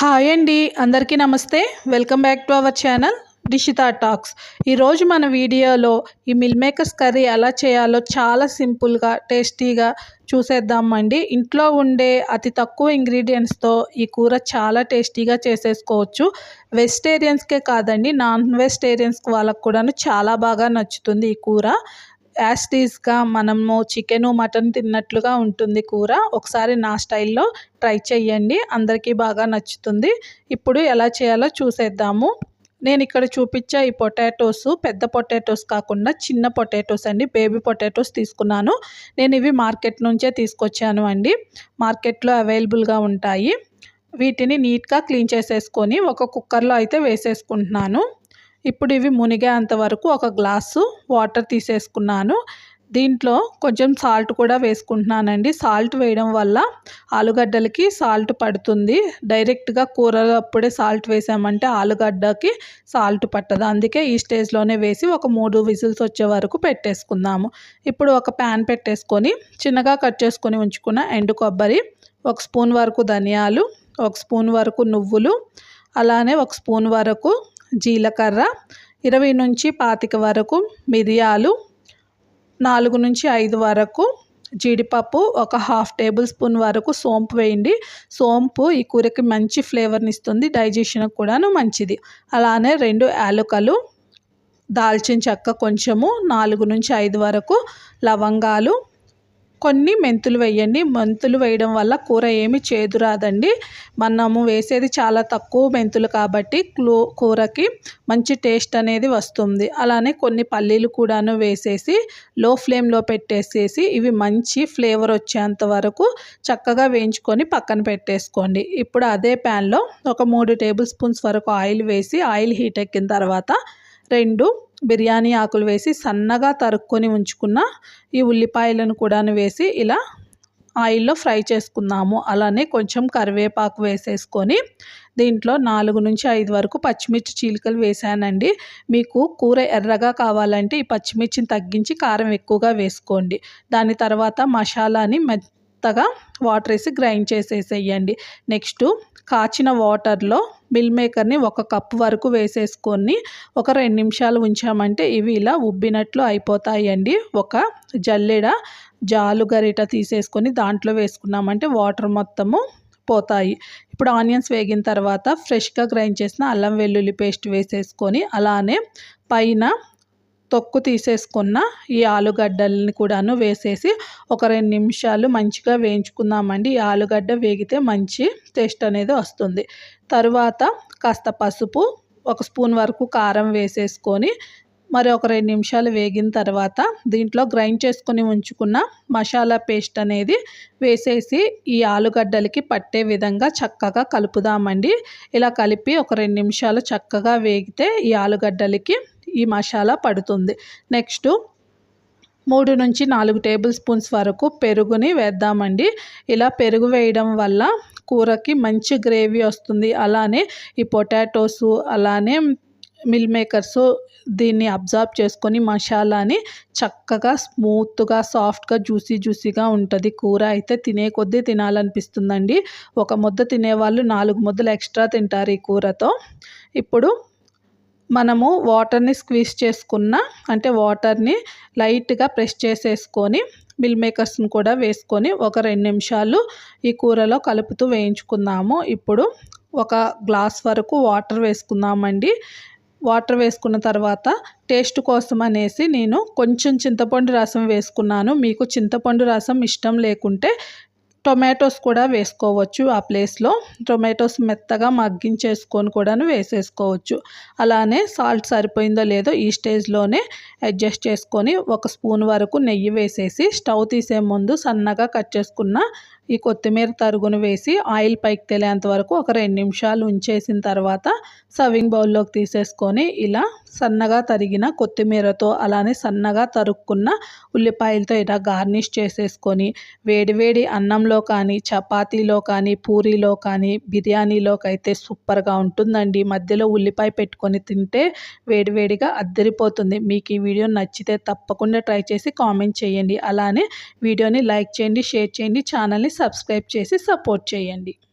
Hi అండి అందరికీ నమస్తే. Welcome back to our channel Dishitha talks. ఈరోజు మన వీడియోలో ఈ మిల్ మేకర్స్ కర్రీ ఎలా చేయాలో చాలా సింపుల్గా టేస్టీగా చూసేద్దామండి. ఇంట్లో ఉండే అతి తక్కువ ఇంగ్రీడియంట్స్తో ఈ కూర చాలా టేస్టీగా చేసేసుకోవచ్చు. వెజిటేరియన్స్కే కాదండి నాన్ వెజిటేరియన్స్ వాళ్ళకు కూడాను చాలా బాగా నచ్చుతుంది ఈ కూర. యాస్టీస్గా మనము చికెను మటన్ తిన్నట్లుగా ఉంటుంది కూర. ఒకసారి నా స్టైల్లో ట్రై చేయండి అందరికీ బాగా నచ్చుతుంది. ఇప్పుడు ఎలా చేయాలో చూసేద్దాము. నేను ఇక్కడ చూపించే ఈ పొటాటోస్ పెద్ద పొటాటోస్ కాకుండా చిన్న పొటాటోస్ అండి. బేబీ పొటాటోస్ తీసుకున్నాను. నేను ఇవి మార్కెట్ నుంచే తీసుకొచ్చాను అండి. మార్కెట్లో అవైలబుల్గా ఉంటాయి. వీటిని నీట్గా క్లీన్ చేసేసుకొని ఒక కుక్కర్లో అయితే వేసేసుకుంటున్నాను. ఇప్పుడు ఇవి మునిగేంత వరకు ఒక గ్లాసు వాటర్ తీసేసుకున్నాను. దీంట్లో కొంచెం సాల్ట్ కూడా వేసుకుంటున్నానండి. సాల్ట్ వేయడం వల్ల ఆలుగడ్డలకి సాల్ట్ పడుతుంది. డైరెక్ట్గా కూరలో అప్పుడే సాల్ట్ వేసామంటే ఆలుగడ్డకి సాల్ట్ పట్టదు. అందుకే ఈ స్టేజ్లోనే వేసి ఒక మూడు విజిల్స్ వచ్చే వరకు పెట్టేసుకుందాము. ఇప్పుడు ఒక ప్యాన్ పెట్టేసుకొని చిన్నగా కట్ చేసుకొని ఉంచుకున్న ఎండు కొబ్బరి ఒక స్పూన్ వరకు ధనియాలు ఒక స్పూన్ వరకు నువ్వులు అలానే ఒక స్పూన్ వరకు జీలకర్ర ఇరవై నుంచి పాతిక వరకు మిరియాలు నాలుగు నుంచి ఐదు వరకు జీడిపప్పు ఒక హాఫ్ టేబుల్ స్పూన్ వరకు సోంపు వేయండి. సోంపు ఈ కూరకి మంచి ఫ్లేవర్ని ఇస్తుంది డైజెషన్కి కూడాను మంచిది. అలానే రెండు యాలకలు దాల్చిన చెక్క కొంచెము నాలుగు నుంచి ఐదు వరకు లవంగాలు కొన్ని మెంతులు వేయండి. మెంతులు వేయడం వల్ల కూర ఏమి చేదు రాదండి మనము వేసేది చాలా తక్కువ మెంతులు కాబట్టి కూరకి మంచి టేస్ట్ అనేది వస్తుంది. అలానే కొన్ని పల్లీలు కూడాను వేసేసి లో ఫ్లేమ్లో పెట్టేసేసి ఇవి మంచి ఫ్లేవర్ వచ్చేంత వరకు చక్కగా వేయించుకొని పక్కన పెట్టేసుకోండి. ఇప్పుడు అదే ప్యాన్లో ఒక మూడు టేబుల్ స్పూన్స్ వరకు ఆయిల్ వేసి ఆయిల్ హీట్ ఎక్కిన తర్వాత రెండు బిర్యానీ ఆకులు వేసి సన్నగా తరుక్కొని ఉంచుకున్న ఈ ఉల్లిపాయలను కూడా వేసి ఇలా ఆయిల్లో ఫ్రై చేసుకున్నాము అలానే కొంచెం కరివేపాకు వేసేసుకొని దీంట్లో నాలుగు నుంచి ఐదు వరకు పచ్చిమిర్చి చీలికలు వేసానండి. మీకు కూర ఎర్రగా కావాలంటే ఈ పచ్చిమిర్చిని తగ్గించి కారం ఎక్కువగా వేసుకోండి. దాని తర్వాత మసాలాని మెత్తగా వాటర్ వేసి గ్రైండ్ చేసేసేయండి. నెక్స్ట్ కాచిన వాటర్లో మిల్ మేకర్ని ఒక కప్ వరకు వేసేసుకొని ఒక రెండు నిమిషాలు ఉంచామంటే ఇవి ఇలా ఉబ్బినట్లు అయిపోతాయండి. ఒక జల్లెడ జాలు గరిట తీసేసుకొని దాంట్లో వేసుకున్నామంటే వాటర్ మొత్తము పోతాయి. ఇప్పుడు ఆనియన్స్ వేగిన తర్వాత ఫ్రెష్గా గ్రైండ్ చేసిన అల్లం వెల్లుల్లి పేస్ట్ వేసేసుకొని అలానే పైన తొక్కు తీసేసుకున్న ఈ ఆలుగడ్డల్ని కూడాను వేసేసి ఒక రెండు నిమిషాలు మంచిగా వేయించుకుందామండి. ఈ ఆలుగడ్డ వేగితే మంచి టేస్ట్ అనేది వస్తుంది. తరువాత కాస్త పసుపు ఒక స్పూన్ వరకు కారం వేసేసుకొని మరి ఒక రెండు నిమిషాలు వేగిన తర్వాత దీంట్లో గ్రైండ్ చేసుకొని ఉంచుకున్న మసాలా పేస్ట్ అనేది వేసేసి ఈ ఆలుగడ్డలకి పట్టే విధంగా చక్కగా కలుపుదామండి. ఇలా కలిపి ఒక రెండు నిమిషాలు చక్కగా వేగితే ఈ ఆలుగడ్డలకి ఈ మసాలా పడుతుంది. నెక్స్ట్ మూడు నుంచి నాలుగు టేబుల్ స్పూన్స్ వరకు పెరుగుని వేద్దామండి. ఇలా పెరుగు వేయడం వల్ల కూరకి మంచి గ్రేవీ వస్తుంది. అలానే ఈ పొటాటోసు అలానే మిల్ మేకర్స్ దీన్ని అబ్జర్వ్ చేసుకొని మసాలాని చక్కగా స్మూత్గా సాఫ్ట్గా జ్యూసీ జ్యూసీగా ఉంటుంది. కూర అయితే తినే కొద్దీ తినాలనిపిస్తుందండి. ఒక ముద్ద తినేవాళ్ళు నాలుగు ముద్దలు ఎక్స్ట్రా తింటారు ఈ కూరతో. ఇప్పుడు మనము వాటర్ని స్క్వీజ్ చేసుకున్న అంటే వాటర్ని లైట్గా ప్రెస్ చేసేసుకొని మిల్ మేకర్స్ని కూడా వేసుకొని ఒక రెండు నిమిషాలు ఈ కూరలో కలుపుతూ వేయించుకుందాము. ఇప్పుడు ఒక గ్లాస్ వరకు వాటర్ వేసుకుందామండి. వాటర్ వేసుకున్న తర్వాత టేస్ట్ కోసం అనేసి నేను కొంచెం చింతపండు రసం వేసుకున్నాను. మీకు చింతపండు రసం ఇష్టం లేకుంటే టొమాటోస్ కూడా వేసుకోవచ్చు ఆ ప్లేస్లో. టొమాటోస్ మెత్తగా మగ్గించేసుకొని కూడాను వేసేసుకోవచ్చు. అలానే సాల్ట్ సరిపోయిందో లేదో ఈ స్టేజ్లోనే అడ్జస్ట్ చేసుకొని ఒక స్పూన్ వరకు నెయ్యి వేసేసి స్టవ్ తీసే ముందు సన్నగా కట్ చేసుకున్న ఈ కొత్తిమీర తరుగును వేసి ఆయిల్ పైకి తెలియంత వరకు ఒక రెండు నిమిషాలు ఉంచేసిన తర్వాత సర్వింగ్ బౌల్లోకి తీసేసుకొని ఇలా సన్నగా తరిగిన కొత్తిమీరతో అలానే సన్నగా తరుక్కున్న ఉల్లిపాయలతో ఇలా గార్నిష్ చేసేసుకొని వేడివేడి అన్నంలో కానీ చపాతీలో కానీ పూరీలో కానీ బిర్యానీలోకి అయితే సూపర్గా ఉంటుందండి. మధ్యలో ఉల్లిపాయ పెట్టుకొని తింటే వేడివేడిగా అద్దరిపోతుంది. మీకు ఈ వీడియో నచ్చితే తప్పకుండా ట్రై చేసి కామెంట్ చేయండి. అలానే వీడియోని లైక్ చేయండి షేర్ చేయండి ఛానల్ని సబ్స్క్రైబ్ చేసి సపోర్ట్ చేయండి.